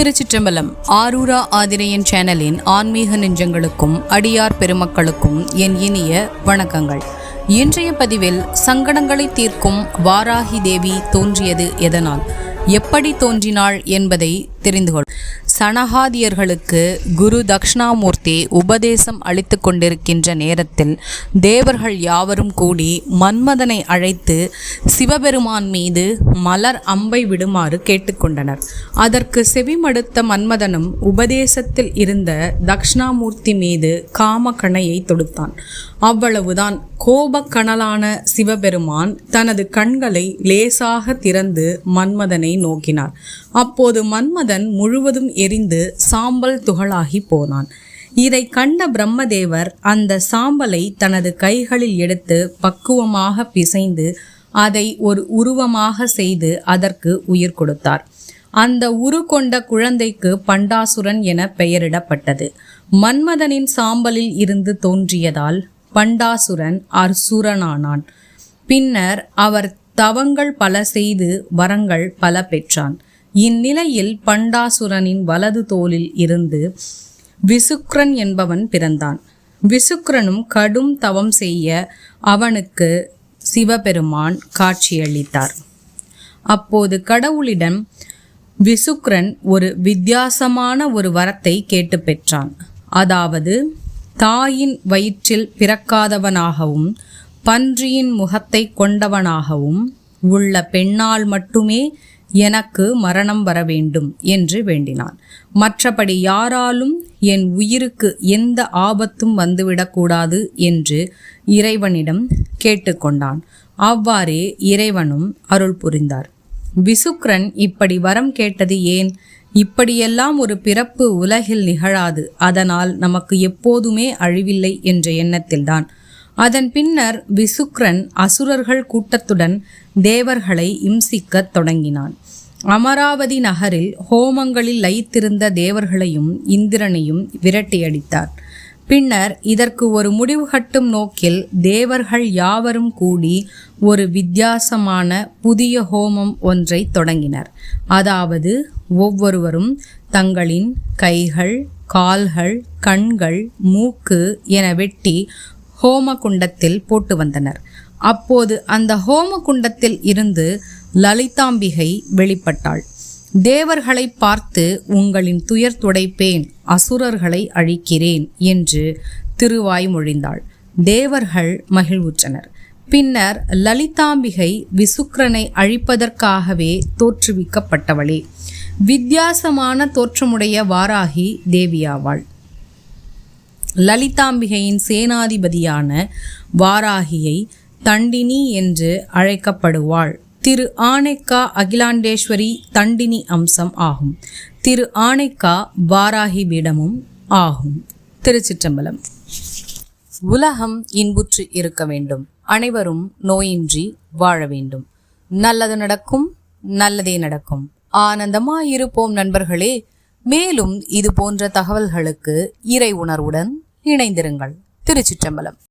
திருச்சிற்றம்பலம் ஆரூரா ஆதிரையன் சேனலின் ஆன்மீக நெஞ்சங்களுக்கும் அடியார் பெருமக்களுக்கும் என் இனிய வணக்கங்கள். இன்றைய பதிவில் சங்கடங்களை தீர்க்கும் வாராகி தேவி தோன்றியது எதனால்? எப்படி தோன்றினாள் என்பதை தெரிந்து கொள். சனகாதியர்களுக்கு குரு தக்ஷணாமூர்த்தி உபதேசம் அளித்து கொண்டிருக்கின்ற நேரத்தில் தேவர்கள் யாவரும் கூடி மன்மதனை அழைத்து சிவபெருமான் மீது மலர் அம்பை விடுமாறு கேட்டுக்கொண்டனர். அதற்கு செவிமடுத்த மன்மதனும் உபதேசத்தில் இருந்த தக்ஷணாமூர்த்தி மீது காமக்கணையை தொடுத்தான். அவ்வளவுதான் கோபக்கணலான சிவபெருமான் தனது கண்களை லேசாக திறந்து மன்மதனை நோக்கினார். அப்போது மன்மதன் முழுவதும் எரிந்து சாம்பல் துகளாகி போனான். இதை கண்ட பிரம்மதேவர் அந்த சாம்பலை தனது கைகளில் எடுத்து பக்குவமாக பிசைந்து அதை ஒரு உருவமாக செய்து அதற்கு உயிர் கொடுத்தார். அந்த உரு கொண்ட குழந்தைக்கு பண்டாசுரன் என பெயரிடப்பட்டது. மன்மதனின் சாம்பலில் இருந்து தோன்றியதால் பண்டாசுரன் அர்சுரனானான் பின்னர் அவர் தவங்கள் பல செய்து வரங்கள் பல பெற்றான். இந்நிலையில் பண்டாசுரனின் வலது தோளில் இருந்து விசுக்ரன் என்பவன் பிறந்தான். விசுக்ரனும் கடும் தவம் செய்ய அவனுக்கு சிவபெருமான் காட்சியளித்தார். அப்போது கடவுளிடம் விசுக்ரன் ஒரு வித்தியாசமான ஒரு வரத்தை கேட்டு பெற்றான். அதாவது தாயின் வயிற்றில் பிறக்காதவனாகவும் பன்றியின் முகத்தை கொண்டவனாகவும் உள்ள பெண்ணால் மட்டுமே எனக்கு மரணம் வர வேண்டும் என்று வேண்டினான். மற்றபடி யாராலும் என் உயிருக்கு எந்த ஆபத்தும் வந்துவிடக்கூடாது என்று இறைவனிடம் கேட்டுக்கொண்டான். அவ்வாறே இறைவனும் அருள் புரிந்தார். விசுக்ரன் இப்படி வரம் கேட்டது ஏன்? இப்படியெல்லாம் ஒரு பிறப்பு உலகில் நிகழாது. அதனால் நமக்கு எப்போதுமே அழிவில்லை என்ற எண்ணத்தில்தான். அதன் பின்னர் விசுக்ரன் அசுரர்கள் கூட்டத்துடன் தேவர்களை இம்சிக்கத் தொடங்கினான். அமராவதி நகரில் ஹோமங்களில் லயித்திருந்த தேவர்களையும் இந்திரனையும் விரட்டியடித்தார். பின்னர் இதற்கு ஒரு முடிவு கட்டும் நோக்கில் தேவர்கள் யாவரும் கூடி ஒரு வித்தியாசமான புதிய ஹோமம் ஒன்றை தொடங்கினர். அதாவது ஒவ்வொருவரும் தங்களின் கைகள் கால்கள் கண்கள் மூக்கு என வெட்டி ஹோம குண்டத்தில் போட்டு வந்தனர். அப்போது அந்த ஹோம குண்டத்தில் இருந்து லலிதாம்பிகை வெளிப்பட்டாள். தேவர்களை பார்த்து உங்களின் துயர் துடைப்பேன் அசுரர்களை அழிக்கிறேன் என்று திருவாய் மொழிந்தாள். தேவர்கள் மகிழ்வுற்றனர். பின்னர் லலிதாம்பிகை விசுக்கரனை அழிப்பதற்காகவே தோற்றுவிக்கப்பட்டவளே. வித்தியாசமான தோற்றமுடைய வாராகி தேவியாவாள். லலிதாம்பிகையின் சேனாதிபதியான வாராகியை தண்டினி என்று அழைக்கப்படுவாள். திரு ஆனைக்கா அகிலாண்டேஸ்வரி தண்டினி அம்சம் ஆகும். திரு ஆனைக்கா வாராகி பீடமும் ஆகும். திருச்சிற்றம்பலம். உலகம் இன்புற்று இருக்க வேண்டும். அனைவரும் நோயின்றி வாழ வேண்டும். நல்லது நடக்கும் நல்லதே நடக்கும். ஆனந்தமாயிருப்போம் நண்பர்களே. மேலும் இது போன்ற தகவல்களுக்கு இறை உணர்வுடன் இணைந்திருங்கள். திருச்சிற்றம்பலம்.